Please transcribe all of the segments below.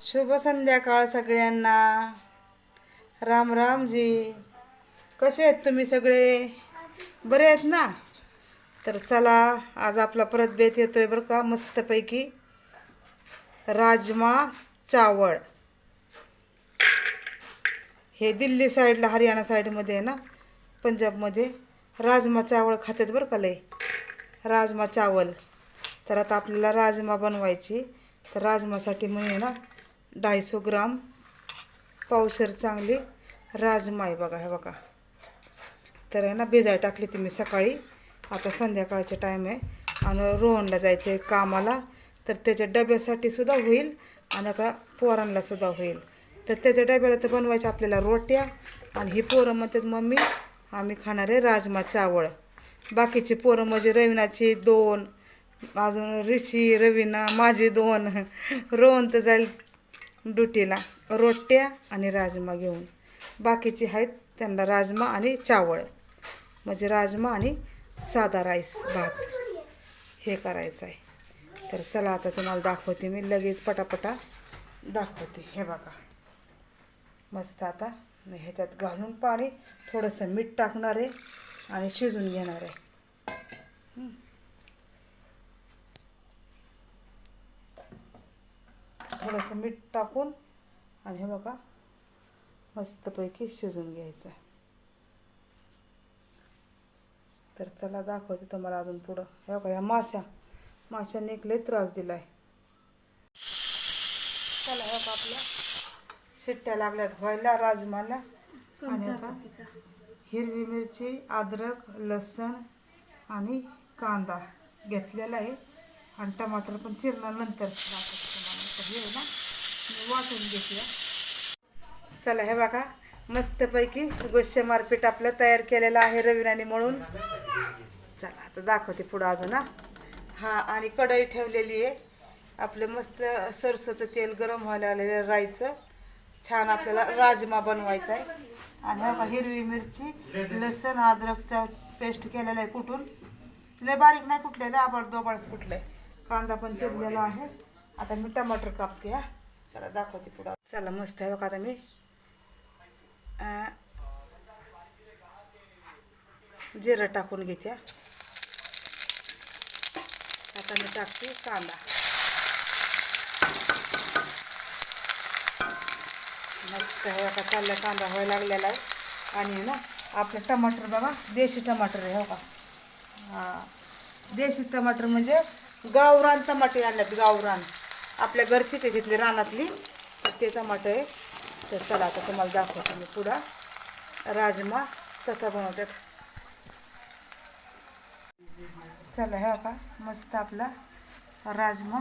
शुभ संध्याकाळ सगळ्यांना. राम रामजी. कसे आहेत तुम्ही सगळे? बरे आहेत ना? तर चला आज आपला परत बेत येतोय बरं का मस्तपैकी. राजमा चावळ. हे दिल्ली साईडला हरियाणा साईडमध्ये आहे ना पंजाबमध्ये. राजमा चावळ खातात बरं का लय? राजमा चावल. तर आता आपल्याला राजमा बनवायची. तर राजमासाठी म्हणजे ना डायसो ग्राम पावसर चांगली राजमा आहे बघा हे बघा. तर आहे ना भिजाय टाकली ती मी सकाळी. आता संध्याकाळचे टाईम आहे. आणि रोहनला जायचं आहे कामाला. तर त्याच्या डब्यासाठी सुद्धा होईल आणि आता पोरांना सुद्धा होईल. तर त्याच्या डब्याला तर बनवायच्या आपल्याला रोट्या. आणि ही पोरं म्हणतात मम्मी आम्ही खाणार आहे राजमा चावळ. बाकीची पोरं म्हणजे रविनाची दोन अजून ऋषी रवीना माझे दोन. रोहन तर जाईल ड्युटीला रोट्या आणि राजमा घेऊन. बाकीचे आहेत त्यांना राजमा आणि चावळ. म्हणजे राजमा आणि साधा राईस भात. हे करायचं आहे. तर चला आता तुम्हाला दाखवते मी. लगेच पटापटा दाखवते. हे बघा. मस्त आता मी ह्याच्यात घालून पाणी थोडंसं मीठ टाकणार आहे आणि शिजून घेणार आहे. थोडंसं मीठ टाकून आणि हे बघा मस्तपैकी शिजून घ्यायचं आहे तर चला दाखवते तुम्हाला अजून पुढं. हे बघा ह्या माशा माशांनी एक लय त्रास दिलाय. चला हे बघा आपल्या शिट्ट्या लागल्यात. व्हायला राजमाला आणि आता हिरवी मिरची अद्रक लसण आणि कांदा घेतलेला आहे. आणि टमाटर पण चिरणार नंतर. हे ना वाटून घेतलं चला हे बघा. मस्तपैकी गोष्य मारपीट आपलं तयार केलेलं आहे रवीनाने म्हणून. चला आता दाखवते पुढं अजून हा. हा आणि कढई ठेवलेली आहे. आपलं मस्त सरसोचं तेल गरम व्हायला आलेलं राईचं छान आपल्याला राजमा बनवायचा आहे. आणि हा हिरवी मिरची लसण अद्रकचा पेस्ट केलेला आहे कुठून. लय बारीक नाही कुठलेलं आबाड दोबाडच कुठलं आहे कांदा पण चिरलेला आहे. आता मी टमाटर कापते हा चला दाखवते चला मस्त आहे बघा आता मी जिरं टाकून हा. मस्त आहे आता चालला कांदा व्हायला ना टमाटर बघा देशी टमाटर हो का हाँ देशी टमाटर म्हणजे गावरान टमाटे आणल्यात गावरान आपल्या घरची ते घेतली रानातली. तर ते टमाटर आहे तर चला आता तुम्हाला दाखवते मी पुढा. राजमा कसा बनवतात. चला हे का मस्त आपला राजमा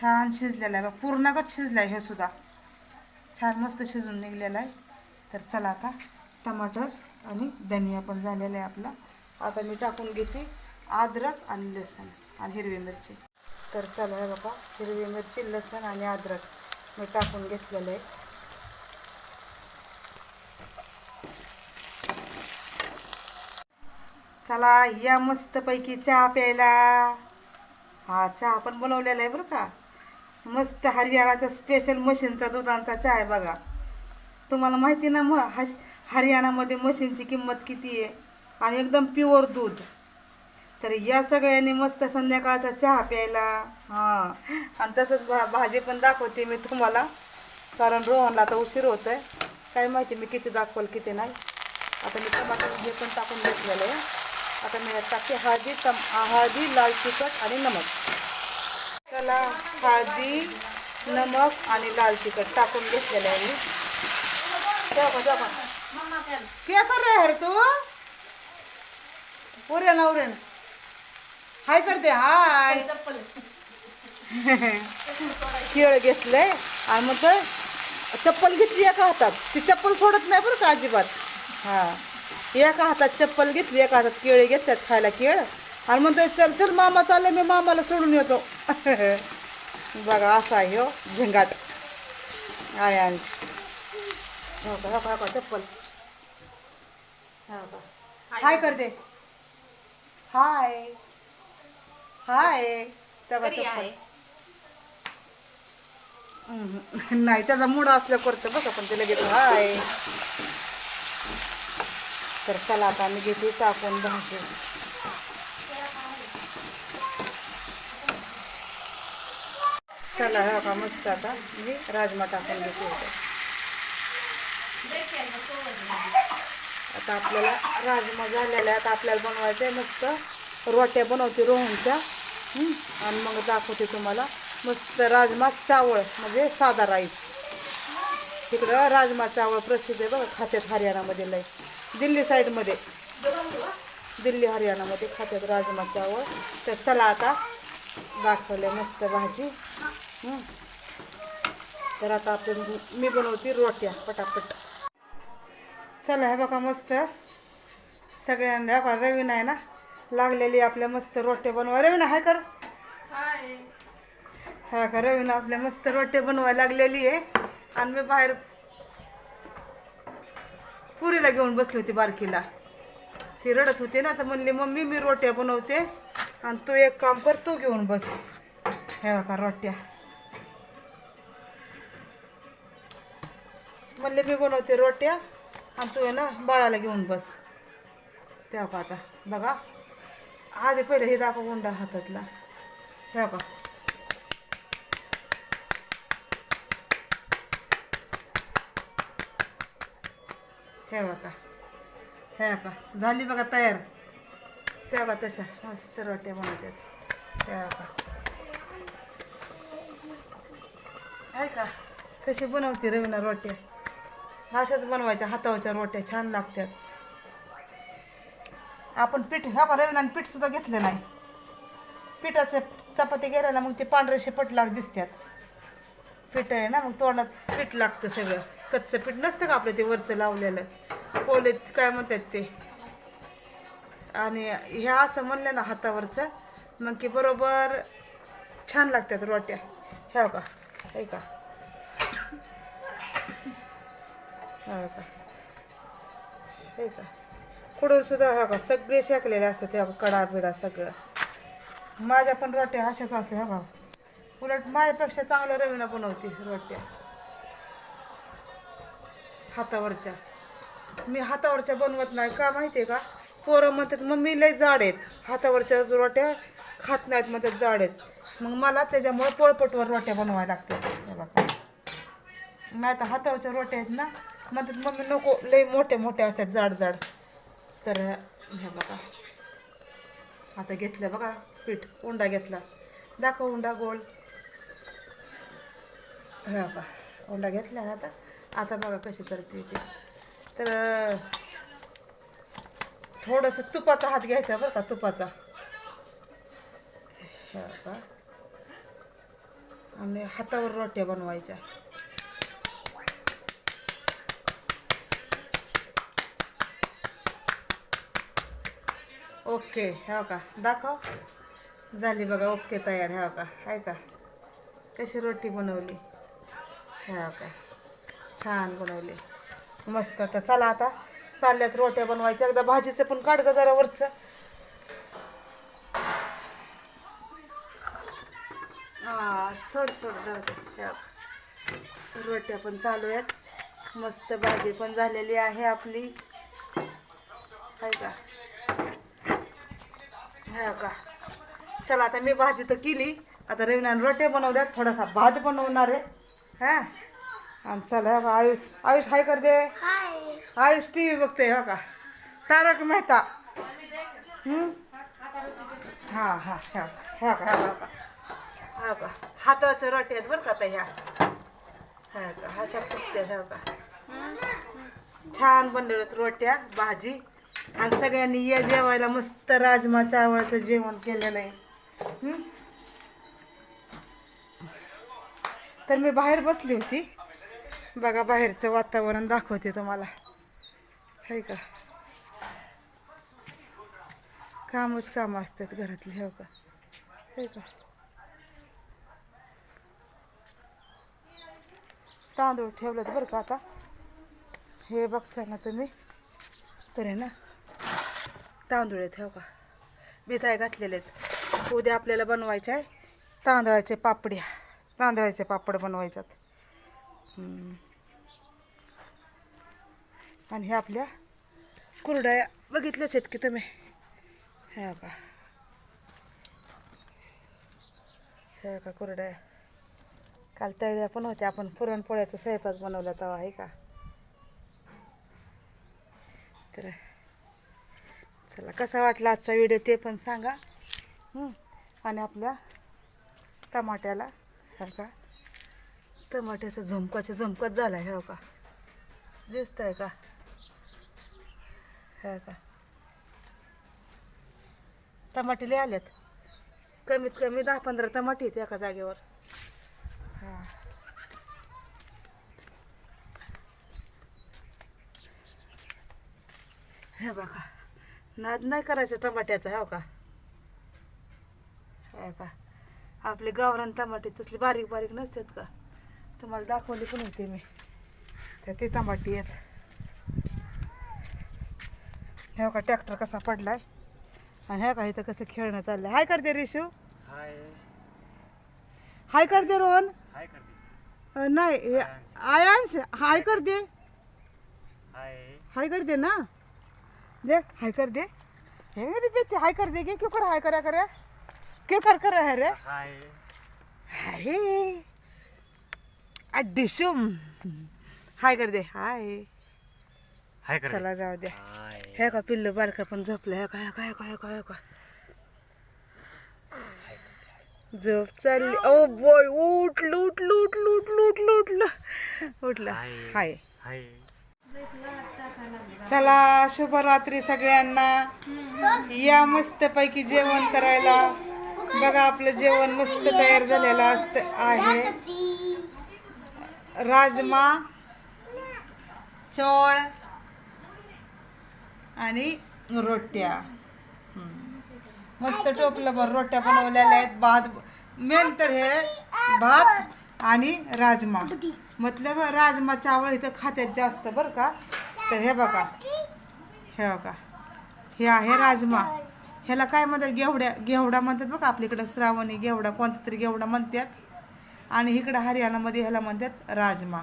छान शिजलेला आहे. बघा पूर्णगत शिजला आहे हे सुद्धा. छान मस्त शिजून निघलेला आहे. तर चला आता टमाटर आणि धनिया पण झालेला आहे आपला. आता मी टाकून घेते अद्रक आणि लसूण आणि हिरवी मिरची. तर चला हे बघा हिरवी मिरची लसण आणि अद्रक मी टाकून घेतलेलं आहे. चला या मस्तपैकी चहा प्यायला. हा चहा पण बनवलेला आहे बरं का. मस्त हरियाणाचा स्पेशल मशीनचा दुधांचा चहा आहे बघा. तुम्हाला माहिती ना मग हश हरियाणामध्ये मशीनची किंमत किती आहे? आणि एकदम प्युअर दूध. तर या सगळ्यांनी मस्त संध्याकाळचा चहा प्यायला. हां. आणि तसंच भा भाजी पण दाखवते मी तुम्हाला. कारण रोहनला आता उशीर होत आहे काय माहिती मी किती दाखवल किती नाही. आता मी टमाटर हे पण टाकून घेतलेलं आहे. आता मी यात टाकते हळदी टम हळदी लाल तिखट आणि नमक. चला हळदी नमक आणि लाल तिखट टाकून घेतलेलं आहे मी. जाऊ जाऊ क्या कर रहा तू? पुरे नवरेन हाय करते हाय केळ घेतलंय आणि मग तर चप्पल घेतली एका हातात. ती चप्पल सोडत नाही बरं का अजिबात. हा. एका हातात चप्पल घेतली एका हातात केळी घेतात खायला केळ. आणि म्हणतोय चल चल मामा चालले मी मामाला सोडून येतो. बघा असा आहे हो झिंगाट. आहे अंश हो का हो का हो का चप्पल. हो का. हाय करते हाय चप्पल हम्म. नाही त्याचा मूड असल्या करतं बघा पण ते लगेच हाय. तर चला आता मी घेते टाकून भाजी. चला हा का मस्त आता मी राजमा टाकून घेते. होते आता आपल्याला राजमा झालेला आहे आता आपल्याला बनवायचं आहे मस्त. रोट्या बनवते रोहनच्या? आणि मग दाखवते तुम्हाला मस्त राजमा चावळ म्हणजे साधा राईस. तिकडं राजमा चावळ प्रसिद्ध आहे बघा खात्यात हरियाणामध्ये लय. दिल्ली साईडमध्ये. दिल्ली हरियाणामध्ये खात्यात राजमा चावळ. तर चला आता दाखवले मस्त भाजी. तर आता आपण मी बनवते रोट्या पटापट. चला हे बघा मस्त. सगळ्यांना रवीन आहे ना? लागलेली आपल्या मस्त रोट्या बनवा. रवीन हाय कर. हा का रवीन आपल्या मस्त रोट्या बनवायला लागलेली आहे. आणि मी बाहेर पुरीला घेऊन बसली होती बारकीला. ती रडत होती ना तर म्हणली मम्मी मी रोट्या बनवते. आणि तू एक काम कर तू घेऊन बस. हे बघा रोट्या. म्हणले मी बनवते रोट्या. आणि तू आहे ना बाळाला घेऊन बस. तेव्हा का आता. बघा. आधी पहिले हे दाखव गुंडा हातातला. हे का हे बघा. हे का झाली बघा तयार. त्या बघा तशा. मस्त रोट्या बनवतात. त्या बघा. ऐका का? कशी बनवते रवीना रोट्या? अशाच बनवायच्या हातावरच्या रोट्या. छान लागतात. आपण पीठ हा रवीनाने पीठ सुद्धा घेतलं नाही. पिठाचे चपाती गेल्यानं मग ते पांढरे पटलाग दिसतात पीठ आहे ना मग तोंडात पीठ लागतं सगळं. कच्चं पीठ नसतं का आपलं ते वरचं लावलेलं? कोलेत काय म्हणतात ते? आणि ह्या असं म्हणलं ना हातावरचं मग की बरोबर छान लागतात रोट्या. ह्या का? हे का हे का? हे सुद्धा हा का सगळे शेकलेले असतात त्या कडा बिडा सगळं. माझ्या पण रोट्या अशाच असते हा का उलट माझ्यापेक्षा चांगल्या रवीना बनवते रोट्या. हातावरच्या. मी हातावरच्या बनवत नाही का माहिती आहे का? पोरं म्हणतात मम्मी लय जाड आहेत. हातावरच्या रोट्या खात नाहीत म्हणतात जाड आहेत. मग मला त्याच्यामुळे पोळपटवर रोट्या बनवायला लागतात. हे नाही तर हातावरच्या रोट्या आहेत ना म्हणतात मम्मी नको लय मोठ्या मोठ्या असतात जाड जाड तर ह्या बघा. आता घेतलं बघा पीठ. उंडा घेतला. दाखव उंडा गोल. हा बा उंडा घेतला ना आता. आता बघा कशी करते ते. तर थोडंसं तुपाचा हात घ्यायचा बरं का तुपाचा. हा बा आणि हातावर रोट्या बनवायच्या. ओके हो का दाखव. झाली बघा ओके तयार हो का आहे का? कशी रोटी बनवली? हो का छान बनवली. मस्त आता चला आता. चालल्यात रोट्या बनवायच्या. एकदा भाजीचं पण काढ ग जरा वरचं. हा सोड सोड जाऊ रोट्या पण चालू आहेत. मस्त भाजी पण झालेली आहे आपली. आहे का? हा का चला आता मी भाजी तर केली. आता रविनाने रोट्या बनवल्यात. थोडासा भात बनवणार आहे. हा? आणि चला हा आयुष आयुष हाय कर दे आयुष टी व्ही बघते हो का तारक मेहता? हा हा ह्या ह्या का ह्या का हा का हाताच्या रोट्या आहेत बरं का आता ह्या. हा का अशा फुटत्या ह्या का छान बनवल्यात रोट्या भाजी. आणि सगळ्यांनी या जेवायला मस्त राजमा चावळचं जेवण केलेलं आहे. तर मी बाहेर बसली होती. बघा बाहेरचं वातावरण दाखवते तुम्हाला. है का? कामच काम असतात घरातले हो का? है का? तांदूळ ठेवलं बरं का आता? हे बघता ना तुम्ही. तर आहे ना? तांदूळ आहेत हो का भिजाय घातलेले आहेत. उद्या आपल्याला बनवायचे आहे तांदळाचे पापड्या तांदळाचे पापड बनवायच्यात. आणि ह्या आपल्या कुरड्या बघितल्याच आहेत की तुम्ही? ह्या का ह्या का कुरड्या. काल तळल्या पण होत्या. आपण पुरणपोळ्याचा स्वयंपाक बनवला तेव्हा आहे का? तर चला कसा वाटला आजचा व्हिडिओ ते पण सांगा. आणि आपल्या टमाट्याला ह्या का टमाट्याचा झुमकाचा झुमकाच झाला हे का दिसतंय का? हे का टमाटेले आल्यात कमीत कमी दहा पंधरा टमाटे आहेत एका जागेवर. हां. हे बघा. नाद नाही करायचं टमाट्याचा हो का? हे का? आपले गावरान टमाटे तसले बारीक बारीक नसतात का? तुम्हाला दाखवली पण होते मी. तर ते टमाटे आहेत. हे का ट्रॅक्टर कसा पडलाय. आणि ह्या का इथं कसं खेळणं चाललंय. हाय करते रिशू. हाय. हाय करते रोहन. करते नाही हे आयांश हाय करते हाय. हाय कर दे ना. देख हाय कर दे. हे मेरी बेटी हाय कर देगी क्यों कर हाय करा करे क्यों कर कर रहा है रे. हाय. हाय. अड्डिशुम. हाय कर दे हाय. हाय करते चला जाऊ दे. हाय. हे का पिल्लू बारका पण झोपलं हे का हे का हे का हे का हे का. झोप चालली. ओ बॉय उठलं उठलं उठलं उठलं उठलं उठलं उठलं. हाय. हाय. हाय. चला शुभरात्री सगळ्यांना. या मस्त पैकी जेवण करायला. बघा आपलं जेवण मस्त तयार झालेलं असत आहे. राजमा चोळ आणि रोट्या. मस्त टोपलं भर रोट्या बनवलेल्या आहेत. भात मेन तर हे भात आणि राजमा. मतलब राजमा चावळ इथं खात्यात जास्त बरं का? तर हे बघा. हे बघा. हे आहे राजमा. ह्याला काय म्हणतात? घेवड्या घेवडा म्हणतात बघा आपल्याकडं? श्रावणी घेवडा कोणता तरी घेवडा म्हणतात. आणि इकडं हरियाणामध्ये ह्याला म्हणतात राजमा.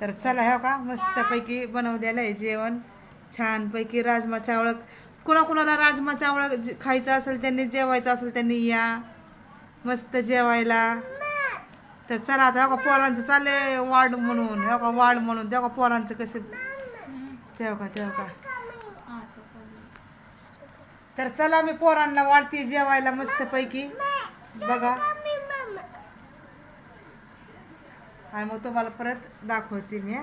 तर चला हे का मस्तपैकी बनवलेलं आहे जेवण. छानपैकी राजमा चावळ कुणाकुणाला राजमा चावळ जे- खायचं असेल त्यांनी जेवायचं असेल त्यांनी या. मस्त जेवायला. तर चला आता हो का पोरांचं चाललंय वाढ म्हणून हो का वाढ म्हणून. त्या का पोरांचं कसे तेव्हा का तेव्हा का. तर चला मी पोरांना वाढते जेवायला मस्तपैकी. बघा. आणि मग तुम्हाला परत दाखवते मी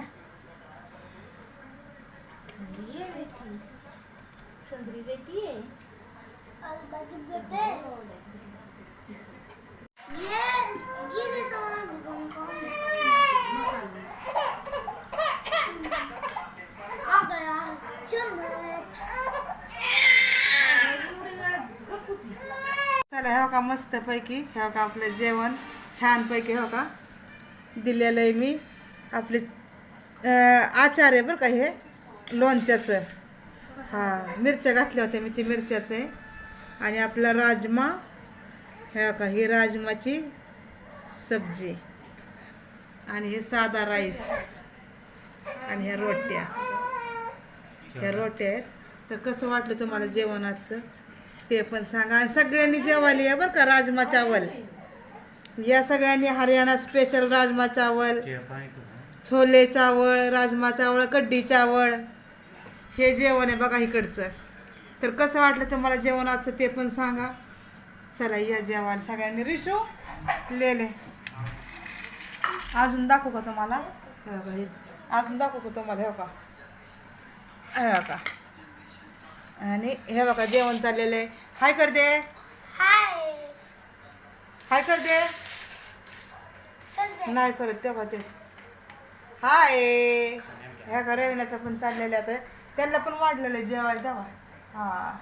बेटी चला हो का मस्त पैकी हो का आपलं जेवण छान पैकी हो का दिलेलं आहे मी आपले आचार आहे बरं का हे लोणच्याचं. हां मिरच्या घातल्या होत्या मी ती मिरच्याचं आहे. आणि आपला राजमा हे का ही राजमाची सब्जी. आणि हे साधा राईस. आणि ह्या रोट्या. ह्या रोट्या आहेत. तर कसं वाटलं तुम्हाला जेवणाचं? ते पण सांगा. आणि सगळ्यांनी जेवायला या बरं का राजमा चावल. या सगळ्यांनी हरियाणा स्पेशल राजमा चावल छोले चावळ राजमा चावळ कड्डी चावळ हे जेवण आहे बघा इकडचं. तर कसं वाटलं तुम्हाला जेवणाचं ते पण सांगा. चला या जेवण सगळ्यांनी. रिशू लेले. अजून दाखवू का तुम्हाला. अजून दाखवू का तुम्हाला? हे बघा. हे बघा. आणि हे बघा जेवण चाललेलं आहे. हाय कर दे हाय कर दे नाही करत तेव्हा ते. हाय. ह्या का रेवण्याचं पण चाललेलं आहे आता. त्यांना पण वाढलेलं आहे जेवायला तेव्हा. हा.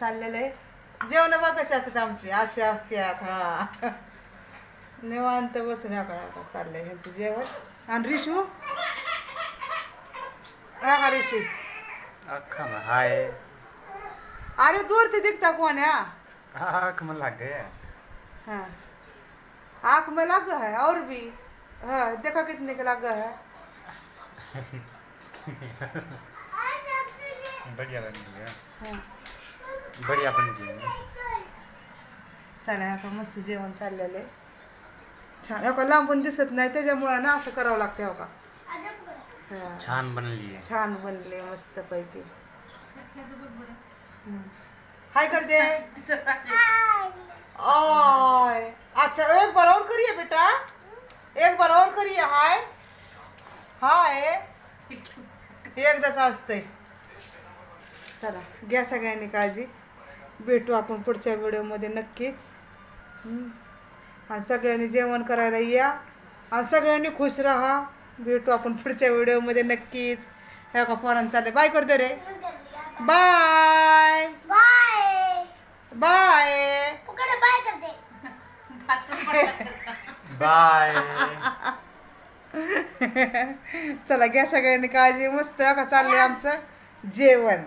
चाललेलं आहे. जेवण बघ कशी असतात आमची अशी असतात हा निवांत बसून ह्या का चाललंय ह्यांचं जेवण आणि रिशू हा का रिशू अख्खा में हाय अरे दूर ते दिखता कोण हा? आँख में लग गया। हा। आँख में लगा है और भी। हाँ देखो कितने का लगा है। बढ़िया गई है। हाँ। बढ़िया बन गई है चला आता मस्त जेवण चाललेलं आहे. छान हो का लांबून दिसत नाही त्याच्यामुळं ना असं करावं लागतं हो का हा. छान बनली छान बनले मस्त पैकी हाय कर दे ओय. अच्छा एक बार और करिए बेटा. एक बार और करिए हाय. हाय. एकदाच असतंय. चला घ्या सगळ्यांनी काळजी. भेटू आपण पुढच्या व्हिडिओमध्ये नक्कीच. आणि सगळ्यांनी जेवण करायला या. आणि सगळ्यांनी खुश राहा. भेटू आपण पुढच्या व्हिडिओमध्ये नक्कीच. ह्या का पोरांना चाललंय. बाय करतो रे. बाय बाय बाय उकडे बाय करते. बाय चला घ्या सगळ्यांनी काळजी. मस्त का चाललंय आमचं जेवण.